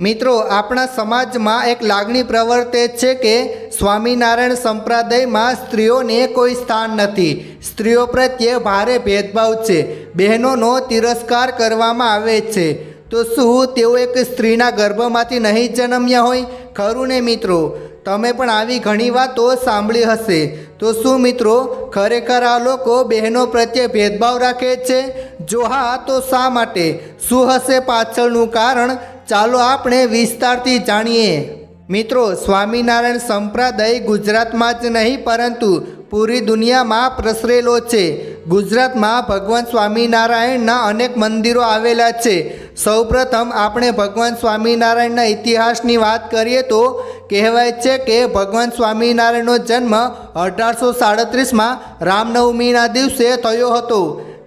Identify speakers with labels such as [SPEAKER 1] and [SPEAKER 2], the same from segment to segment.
[SPEAKER 1] મિત્રો, આપણા સમાજમાં એક લાગણી પ્રવર્તે છે કે સ્વામિનારાયણ સંપ્રદાયમાં સ્ત્રીઓને કોઈ સ્થાન નથી. સ્ત્રીઓ પ્રત્યે ભારે ભેદભાવ છે. બહેનોનો તિરસ્કાર કરવામાં આવે છે. તો શું તેઓ એક સ્ત્રીના ગર્ભમાંથી નહીં જન્મ્યા હોય? ખરું ને મિત્રો? તમે પણ આવી ઘણી વાતો સાંભળી હશે. તો શું મિત્રો, ખરેખર આ લોકો બહેનો પ્રત્યે ભેદભાવ રાખે છે? જો હા, તો શા માટે? શું હશે પાછળનું કારણ? ચાલો આપણે વિસ્તારથી જાણીએ. મિત્રો, સ્વામિનારાયણ સંપ્રદાય ગુજરાતમાં જ નહીં, પરંતુ પૂરી દુનિયામાં પ્રસરેલો છે. ગુજરાતમાં ભગવાન સ્વામિનારાયણના અનેક મંદિરો આવેલા છે. સૌપ્રથમ આપણે ભગવાન સ્વામિનારાયણના ઇતિહાસની વાત કરીએ તો કહેવાય છે કે ભગવાન સ્વામિનારાયણનો જન્મ અઢારસો સાડત્રીસમાં રામનવમીના દિવસે થયો હતો.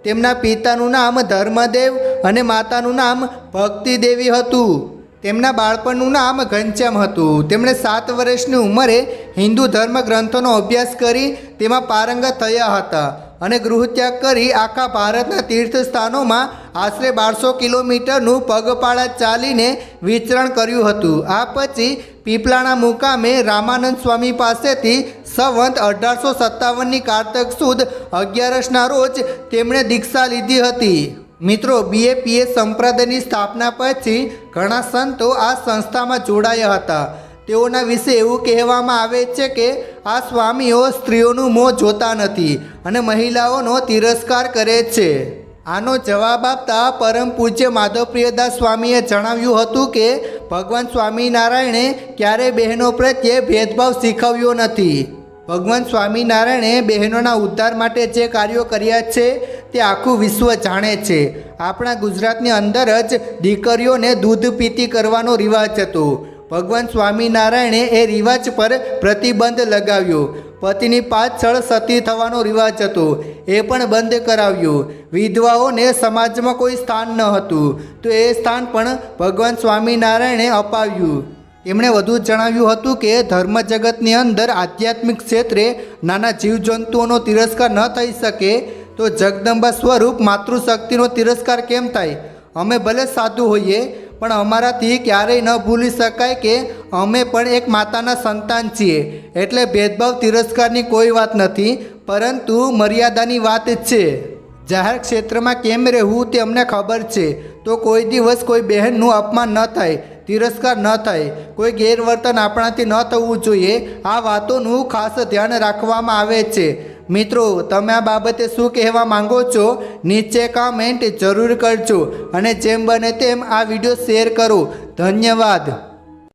[SPEAKER 1] તેમના પિતાનું નામ ધર્મદેવ અને માતાનું નામ ભક્તિદેવી હતું. તેમના બાળપણનું નામ ઘનશ્યામ હતું. તેમણે સાત વર્ષની ઉંમરે હિન્દુ ધર્મ ગ્રંથોનો અભ્યાસ કરી તેમાં પારંગત થયા હતા અને ગૃહત્યાગ કરી આખા ભારતના તીર્થ સ્થાનોમાં આશરે બારસો કિલોમીટરનું પગપાળા ચાલીને વિચરણ કર્યું હતું. આ પછી પીપલાણા મુકામે રામાનંદ સ્વામી પાસેથી સંવંત અઢારસો સત્તાવનની કારતક સુદ અગિયારસના રોજ તેમણે દીક્ષા લીધી હતી. મિત્રો બીએપીએ સંપ્રદાયની સ્થાપના પછી ઘણા સંતો આ સંસ્થામાં જોડાયા હતા. તેઓના વિશે એવું કહેવામાં આવે છે કે આ સ્વામીઓ સ્ત્રીઓનું મોં જોતા નથી અને મહિલાઓનો તિરસ્કાર કરે છે. આનો જવાબ આપતા પરમ પૂજ્ય માધવપ્રિયદાસ સ્વામીએ જણાવ્યું હતું કે, ભગવાન સ્વામિનારાયણે ક્યારેય બહેનો પ્રત્યે ભેદભાવ શીખવ્યો નથી. ભગવાન સ્વામિનારાયણે બહેનોના ઉદ્ધાર માટે જે કાર્યો કર્યા છે તે આખું વિશ્વ જાણે છે. આપણા ગુજરાતની અંદર જ દીકરીઓને દૂધ પીતી કરવાનો રિવાજ હતો. ભગવાન સ્વામિનારાયણે એ રિવાજ પર પ્રતિબંધ લગાવ્યો. પતિની પાછળ સતી થવાનો રિવાજ હતો. એ પણ બંધ કરાવ્યો. વિધવાઓને સમાજમાં કોઈ સ્થાન ન હતું. તો એ સ્થાન પણ ભગવાન સ્વામિનારાયણે અપાવ્યું. તેમણે વધુ જણાવ્યું હતું કે ધર્મ જગતની અંદર આધ્યાત્મિક ક્ષેત્રે નાના જીવજંતુઓનો તિરસ્કાર ન થઈ શકે, તો જગદંબા સ્વરૂપ માતૃશક્તિનો તિરસ્કાર કેમ થાય? અમે ભલે સાધુ હોઈએ, પણ અમારાથી ક્યારેય ન ભૂલી શકાય કે અમે પણ એક માતાના સંતાન છીએ. એટલે ભેદભાવ તિરસ્કારની કોઈ વાત નથી, પરંતુ મર્યાદાની વાત જ છે. જાહેર ક્ષેત્રમાં કેમ રહેવું તે અમને ખબર છે. તો કોઈ દિવસ કોઈ બહેનનું અપમાન ન થાય. તિરસ્કાર ન થાય. કોઈ ગેરવર્તન આપણાથી ન થવું જોઈએ. આ વાતોનું ખાસ ધ્યાન રાખવામાં આવે છે. મિત્રો, તમે આ બાબતે શું કહેવા માંગો છો? નીચે કમેન્ટ જરૂર કરજો અને જેમ બને તેમ આ વીડિયો શેર કરો. ધન્યવાદ.